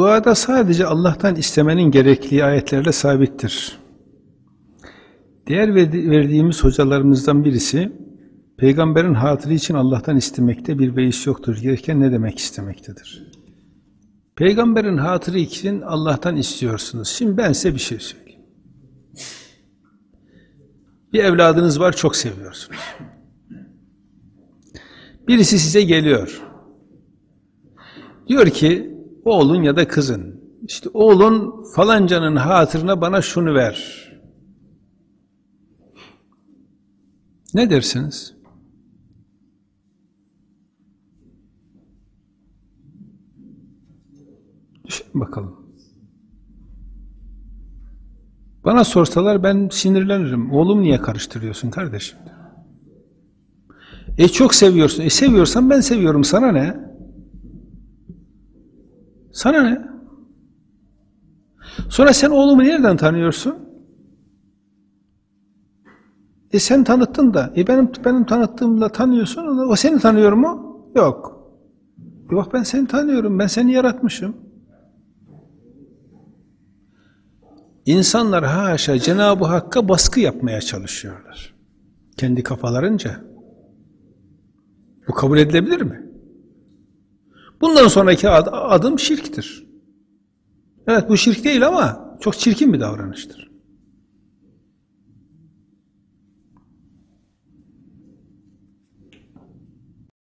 Duada sadece Allah'tan istemenin gerekliği ayetlerle sabittir. Değer verdi- verdiğimiz hocalarımızdan birisi, peygamberin hatırı için Allah'tan istemekte bir beis yoktur. Gereken ne demek istemektedir? Peygamberin hatırı için Allah'tan istiyorsunuz. Şimdi ben size bir şey söyleyeyim. Bir evladınız var, çok seviyorsunuz. Birisi size geliyor. Diyor ki, oğlun ya da kızın, işte oğlun falancanın hatırına bana şunu ver. Ne dersiniz? Düşün bakalım. Bana sorsalar ben sinirlenirim. Oğlum niye karıştırıyorsun kardeşim? E çok seviyorsun. E seviyorsan ben seviyorum. Sana ne? Sana ne? Sonra sen oğlumu nereden tanıyorsun? E sen tanıttın da. E benim benim tanıttığımla tanıyorsun. O seni tanıyor mu? Yok. Yok ben seni tanıyorum. Ben seni yaratmışım. İnsanlar haşa Cenab-ı Hakk'a baskı yapmaya çalışıyorlar. Kendi kafalarınca. Bu kabul edilebilir mi? Bundan sonraki ad- adım şirktir. Evet bu şirk değil ama çok çirkin bir davranıştır.